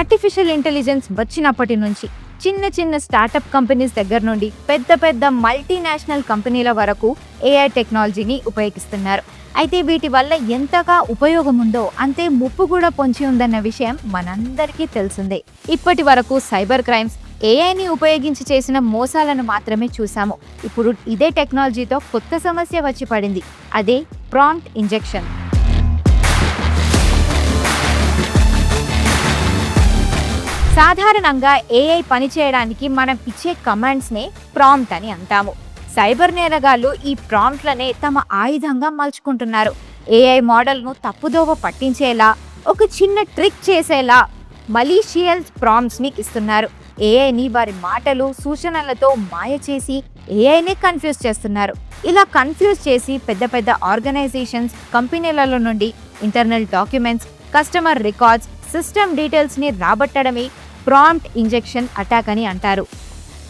Artificial intelligence వచ్చినప్పటి నుంచి చిన్న చిన్న స్టార్టప్ కంపెనీస్ దగ్గర నుండి పెద్ద పెద్ద మల్టీనేషనల్ కంపెనీల వరకు ఏఐ టెక్నాలజీని ఉపయోగిస్తున్నారు. అయితే వీటి వల్ల ఎంతగా ఉపయోగం ఉందో అంతే ముప్పు కూడా పొంచి ఉందన్న విషయం మనందరికీ తెలిసిందే. ఇప్పటి వరకు సైబర్ క్రైమ్స్ ఏఐని ఉపయోగించి చేసిన మోసాలను మాత్రమే చూసాము ఇప్పుడు ఇదే టెక్నాలజీతో కొత్త సమస్య వచ్చి పడింది. అదే ప్రాంప్ట్ ఇంజెక్షన్ సాధారణంగా ఏఐ పనిచేయడానికి మనం ఇచ్చే కమాండ్స్నే ప్రాంప్ట్ అని అంటాము. సైబర్ నేరగాళ్ళు ఈ ప్రాంప్ట్లనే తమ ఆయుధంగా మలుచుకుంటున్నారు. ఏఐ మోడల్ను తప్పుదోవ పట్టించేలా ఒక చిన్న ట్రిక్ చేసేలా మలీషియల్ ప్రాంప్ట్స్ని ఇస్తున్నారు. ఏఐని వారి మాటలు సూచనలతో మాయ చేసి ఏఐనే కన్ఫ్యూజ్ చేస్తున్నారు. ఇలా కన్ఫ్యూజ్ చేసి పెద్ద పెద్ద ఆర్గనైజేషన్స్ కంపెనీలలో నుండి internal documents customer records system డీటెయిల్స్ని రాబట్టడమే ప్రాంప్ట్ ఇంజెక్షన్ అటాక్ అని అంటారు.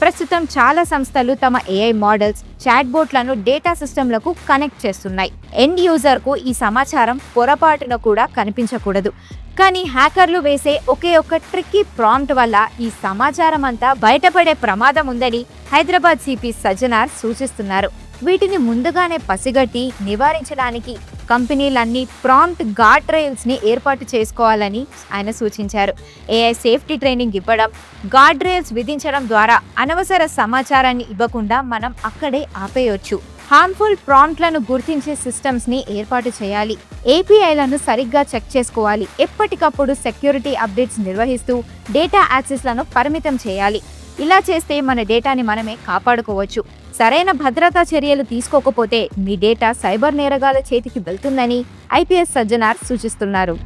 ప్రస్తుతం చాలా సంస్థలు తమ ఏఐ మోడల్స్ చాట్బోట్లను డేటా సిస్టమ్లకు కనెక్ట్ చేస్తున్నాయి. ఎండ్ యూజర్కు ఈ సమాచారం పొరపాటున కూడా కనిపించకూడదు. కానీ హ్యాకర్లు వేసే ఒకే ఒక్క ట్రిక్కీ ప్రాంప్ట్ వల్ల ఈ సమాచారం అంతా బయటపడే ప్రమాదం ఉందని హైదరాబాద్ సిపి సజ్జనార్ సూచిస్తున్నారు. వీటిని ముందుగానే పసిగట్టి నివారించడానికి కంపెనీలన్నీ ప్రాంప్ట్ గార్డ్ ట్రయల్స్ని ఏర్పాటు చేసుకోవాలని ఆయన సూచించారు. ఏఐ సేఫ్టీ ట్రైనింగ్ ఇవ్వడం గార్డ్ రైల్స్ విధించడం ద్వారా అనవసర సమాచారాన్ని ఇవ్వకుండా మనం అక్కడే ఆపేయొచ్చు. హార్మ్ఫుల్ ప్రాంప్ట్లను గుర్తించే సిస్టమ్స్ని ఏర్పాటు చేయాలి. ఏపీఐలను సరిగ్గా చెక్ చేసుకోవాలి. ఎప్పటికప్పుడు సెక్యూరిటీ అప్డేట్స్ నిర్వహిస్తూ డేటా యాక్సెస్లను పరిమితం చేయాలి. ఇలా చేస్తే మన డేటాని మనమే కాపాడుకోవచ్చు సరైన భద్రతా చర్యలు తీసుకోకపోతే మీ డేటా సైబర్ నేరగాల చేతికి వెళ్తుందని ఐపీఎస్ సజ్జనార్ సూచిస్తున్నారు